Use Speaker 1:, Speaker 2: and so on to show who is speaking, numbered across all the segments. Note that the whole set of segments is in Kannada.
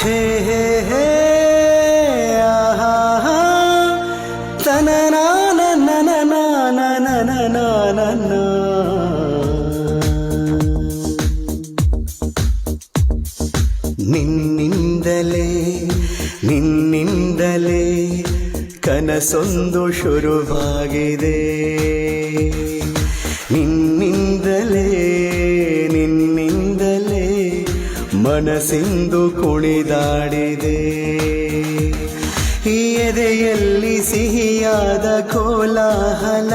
Speaker 1: ಹೇ ಆಹಾ ಹೇ ಹೇ ತನನ ನಿನ್ನಿಂದಲೇ ನಿನ್ನಿಂದಲೇ ಕನಸೊಂದು ಶುರುವಾಗಿದೆ ನಿನ್ನಿಂದಲೇ ಮನಸ್ಸಿಂದು ಕುಣಿದಾಡಿದೆ. ಎದೆಯಲ್ಲಿ ಸಿಹಿಯಾದ ಕೋಲಾಹಲ,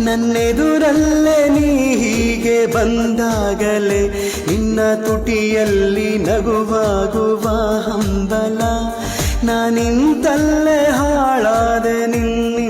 Speaker 1: ನನ್ನೆದುರಲ್ಲೇ ನೀ ಹೀಗೆ ಬಂದಾಗಲೇ, ನಿನ್ನ ತುಟಿಯಲ್ಲಿ ನಗುವಾಗುವ ಹಂಬಲ, ನಾನಿಂತಲ್ಲೇ ಹಾಳಾದೆ ನಿನ್ನಿಂದಲೇ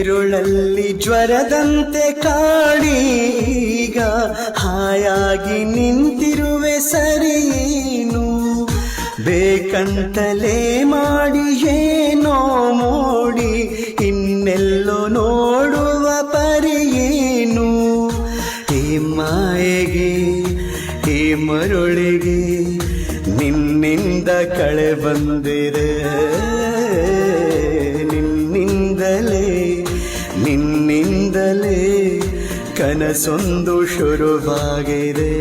Speaker 1: ഇരുಳಲ್ಲಿ ಜ್ವರದಂತೆ ಕಾಡೀಗ ಹಾಯಾಗಿ ನಿಂತಿರುವೆ ಸರಿಯೇನು ಬೇಕಂತಲೇ ಮಾಡಿ ಏನೋ ಮೋಡಿ ಇನ್ನೆಲ್ಲೋ ನೋಡುವ ಪರಿಯೇನು ಈ ಮಾಯೆಗೆ ಈ ಮರುಳಿಗೆ, ನಿನ್ನಿಂದ ಕಳೆ ಬಂದಿದೆ. ಕನಸೊಂದು ಶುರುವಾಗಿದೆ.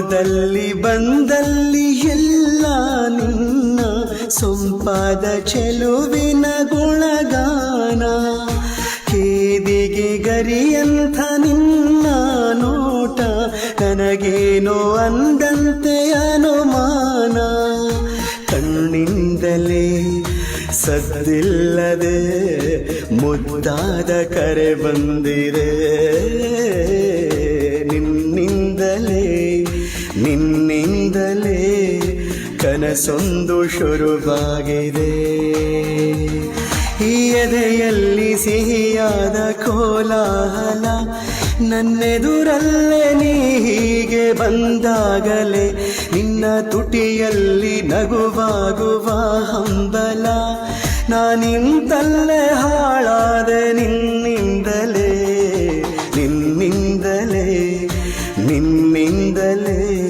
Speaker 1: ಹೋದಲ್ಲಿ ಬಂದಲ್ಲಿ ಎಲ್ಲ ನಿನ್ನ ಸೊಂಪಾದ ಚೆಲುವಿನ ಗುಣಗಾನ. ಕೇದಿಗೆ ಗರಿಯಂಥ ನಿನ್ನ ನೋಟ ನನಗೇನೋ ಅಂದಂತೆ ಅನುಮಾನ. ಕಣ್ಣಿಂದಲೇ ಸದ್ದಿಲ್ಲದೆ ಮುದ್ದಾದ ಕರೆ ಬಂದಿದೆ ಕನಸೊಂದು ಶುರುವಾಗಿದೆ. ಈ ಎದೆಯಲ್ಲಿ ಸಿಹಿಯಾದ ಕೋಲಾಹಲ, ನನ್ನೆದುರಲ್ಲೇ ನೀ ಹೀಗೆ ಬಂದಾಗಲೇ, ನಿನ್ನ ತುಟಿಯಲ್ಲಿ ನಗುವಾಗುವ ಹಂಬಲ, ನಾನಿಂತಲ್ಲೇ ಹಾಳಾದೆ ನಿನ್ನಿಂದಲೇ ನಿನ್ನಿಂದಲೇ ನಿನ್ನಿಂದಲೇ.